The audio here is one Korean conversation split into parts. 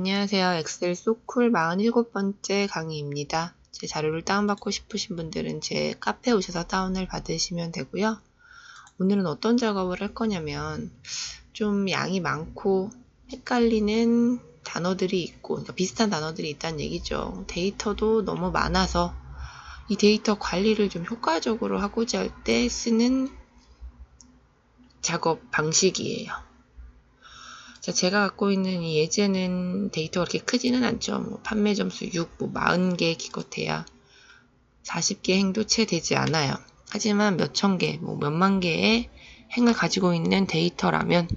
안녕하세요. 엑셀 소쿨 47번째 강의입니다. 제 자료를 다운받고 싶으신 분들은 제 카페에 오셔서 다운을 받으시면 되고요. 오늘은 어떤 작업을 할 거냐면 좀 양이 많고 헷갈리는 단어들이 있고 그러니까 비슷한 단어들이 있다는 얘기죠. 데이터도 너무 많아서 이 데이터 관리를 좀 효과적으로 하고자 할 때 쓰는 작업 방식이에요. 자, 제가 갖고 있는 이 예제는 데이터가 그렇게 크지는 않죠. 뭐 판매 점수 6, 뭐 40개 기껏해야 40개 행도 채 되지 않아요. 하지만 몇천 개, 뭐 몇만 개의 행을 가지고 있는 데이터라면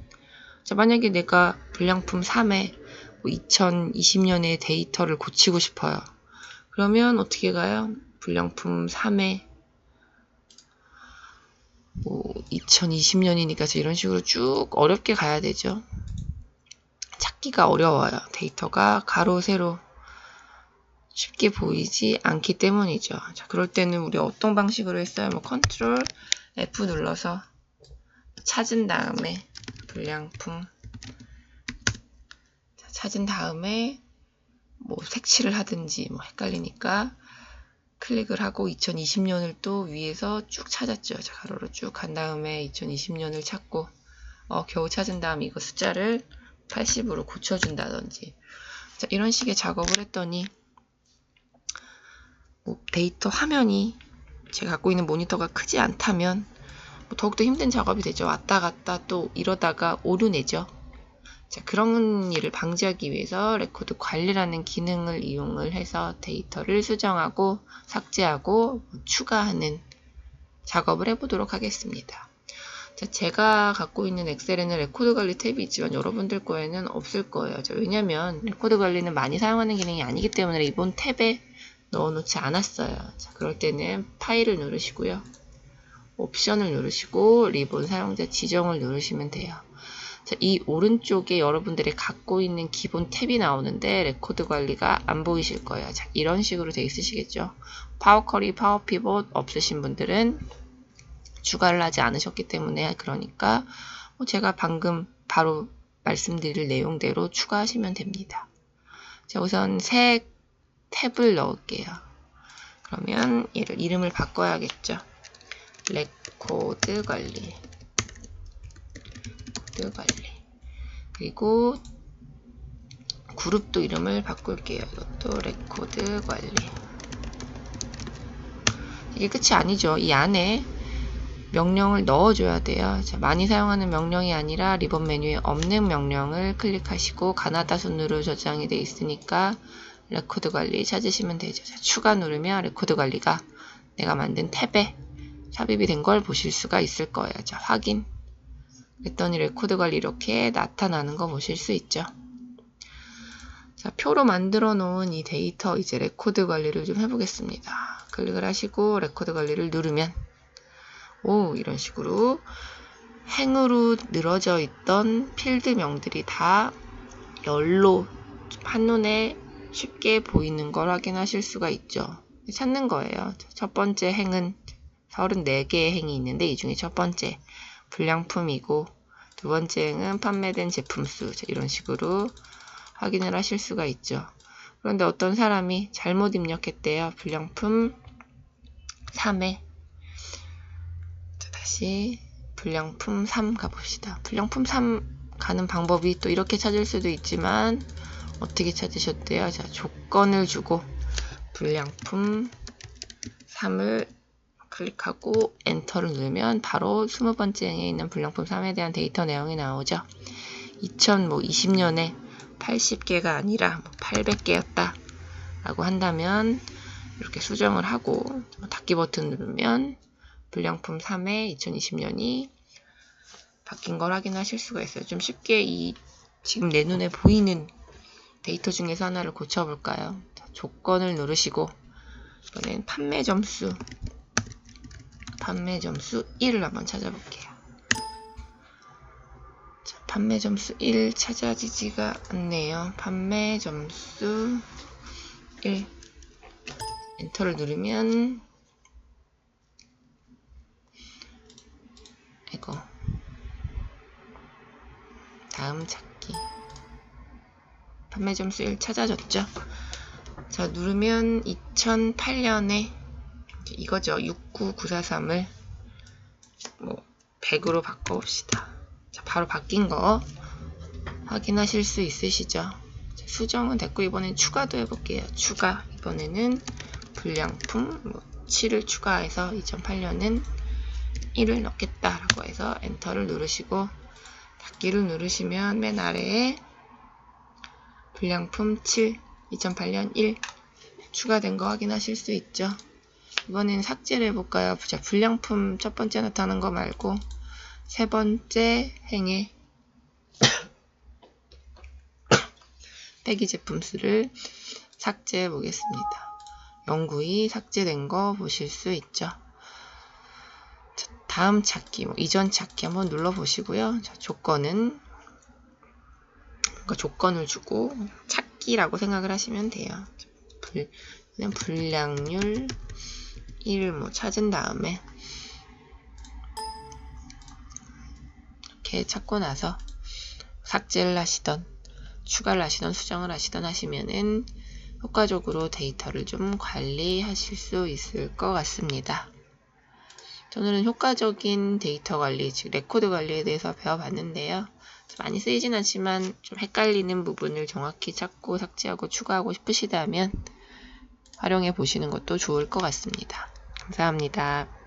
자, 만약에 내가 불량품 3회 뭐 2020년의 데이터를 고치고 싶어요. 그러면 어떻게 가요? 불량품 3회 뭐 2020년이니까 이런 식으로 쭉 어렵게 가야 되죠. 찾기가 어려워요. 데이터가 가로, 세로 쉽게 보이지 않기 때문이죠. 자, 그럴 때는 우리 어떤 방식으로 했어요? 뭐 컨트롤 F 눌러서 찾은 다음에 불량품 자, 찾은 다음에 뭐 색칠을 하든지 뭐 헷갈리니까 클릭을 하고 2020년을 또 위에서 쭉 찾았죠. 자, 가로로 쭉 간 다음에 2020년을 찾고 어, 겨우 찾은 다음 이거 숫자를 80으로 고쳐준다든지 자, 이런 식의 작업을 했더니 뭐 데이터 화면이 제가 갖고 있는 모니터가 크지 않다면 뭐 더욱더 힘든 작업이 되죠. 왔다 갔다 또 이러다가 오류내죠. 자, 그런 일을 방지하기 위해서 레코드 관리라는 기능을 이용을 해서 데이터를 수정하고 삭제하고 추가하는 작업을 해보도록 하겠습니다. 자, 제가 갖고 있는 엑셀에는 레코드 관리 탭이 있지만 여러분들 거에는 없을 거예요. 자, 왜냐면 레코드 관리는 많이 사용하는 기능이 아니기 때문에 이번 탭에 넣어놓지 않았어요. 자, 그럴 때는 파일을 누르시고요. 옵션을 누르시고 리본 사용자 지정을 누르시면 돼요. 자, 이 오른쪽에 여러분들이 갖고 있는 기본 탭이 나오는데 레코드 관리가 안 보이실 거예요. 자, 이런 식으로 돼 있으시겠죠. 파워커리, 파워피봇 없으신 분들은 추가를 하지 않으셨기 때문에 그러니까 뭐 제가 방금 바로 말씀드릴 내용대로 추가하시면 됩니다. 자, 우선 새 탭을 넣을게요. 그러면 얘를 이름을 바꿔야겠죠. 레코드 관리. 레코드 관리. 그리고 그룹도 이름을 바꿀게요. 이것도 레코드 관리. 이게 끝이 아니죠. 이 안에 명령을 넣어줘야 돼요. 자, 많이 사용하는 명령이 아니라 리본 메뉴에 없는 명령을 클릭하시고 가나다 순으로 저장이 되어 있으니까 레코드 관리 찾으시면 되죠. 자, 추가 누르면 레코드 관리가 내가 만든 탭에 삽입이 된 걸 보실 수가 있을 거예요. 자, 확인. 그랬더니 레코드 관리 이렇게 나타나는 거 보실 수 있죠. 자, 표로 만들어 놓은 이 데이터 이제 레코드 관리를 좀 해보겠습니다. 클릭을 하시고 레코드 관리를 누르면 오 이런 식으로 행으로 늘어져 있던 필드명들이 다 열로 한눈에 쉽게 보이는 걸 확인하실 수가 있죠. 찾는 거예요. 첫 번째 행은 34개의 행이 있는데 이 중에 첫 번째 불량품이고 두 번째 행은 판매된 제품 수 이런 식으로 확인을 하실 수가 있죠. 그런데 어떤 사람이 잘못 입력했대요. 불량품 3회 다시 불량품 3 가봅시다. 불량품 3 가는 방법이 또 이렇게 찾을 수도 있지만 어떻게 찾으셨대요? 자, 조건을 주고 불량품 3을 클릭하고 엔터를 누르면 바로 20번째 행에 있는 불량품 3에 대한 데이터 내용이 나오죠. 2020년에 80개가 아니라 800개였다 라고 한다면 이렇게 수정을 하고 닫기 버튼 누르면 불량품 3회 2020년이 바뀐 걸 확인하실 수가 있어요. 좀 쉽게 이 지금 내 눈에 보이는 데이터 중에서 하나를 고쳐볼까요? 자, 조건을 누르시고 이번엔 판매 점수 판매 점수 1을 한번 찾아볼게요. 자, 판매 점수 1 찾아지지가 않네요. 판매 점수 1 엔터를 누르면 이거 다음 찾기 판매 점수 1 찾아졌죠. 자, 누르면 2008년에 이거죠. 69943을 뭐 100으로 바꿔봅시다. 자, 바로 바뀐 거 확인하실 수 있으시죠? 자, 수정은 됐고 이번엔 추가도 해볼게요. 추가 이번에는 불량품 뭐 7을 추가해서 2008년은 1을 넣겠다라고 해서 엔터를 누르시고 닫기를 누르시면 맨 아래에 불량품 7 2008년 1 추가된 거 확인하실 수 있죠. 이번엔 삭제를 해볼까요? 자, 불량품 첫 번째 나타나는 거 말고 세 번째 행에 빼기 제품 수를 삭제해 보겠습니다. 영구히 삭제된 거 보실 수 있죠. 자, 다음 찾기, 뭐 이전 찾기 한번 눌러 보시고요. 자, 조건은 그러니까 조건을 주고 찾기라고 생각을 하시면 돼요. 불, 그냥 불량률 1을 뭐 찾은 다음에 이렇게 찾고 나서 삭제를 하시던 추가를 하시던 수정을 하시던 하시면은 효과적으로 데이터를 좀 관리하실 수 있을 것 같습니다. 오늘은 효과적인 데이터 관리, 즉 레코드 관리에 대해서 배워봤는데요. 많이 쓰이진 않지만 좀 헷갈리는 부분을 정확히 찾고 삭제하고 추가하고 싶으시다면 활용해 보시는 것도 좋을 것 같습니다. 감사합니다.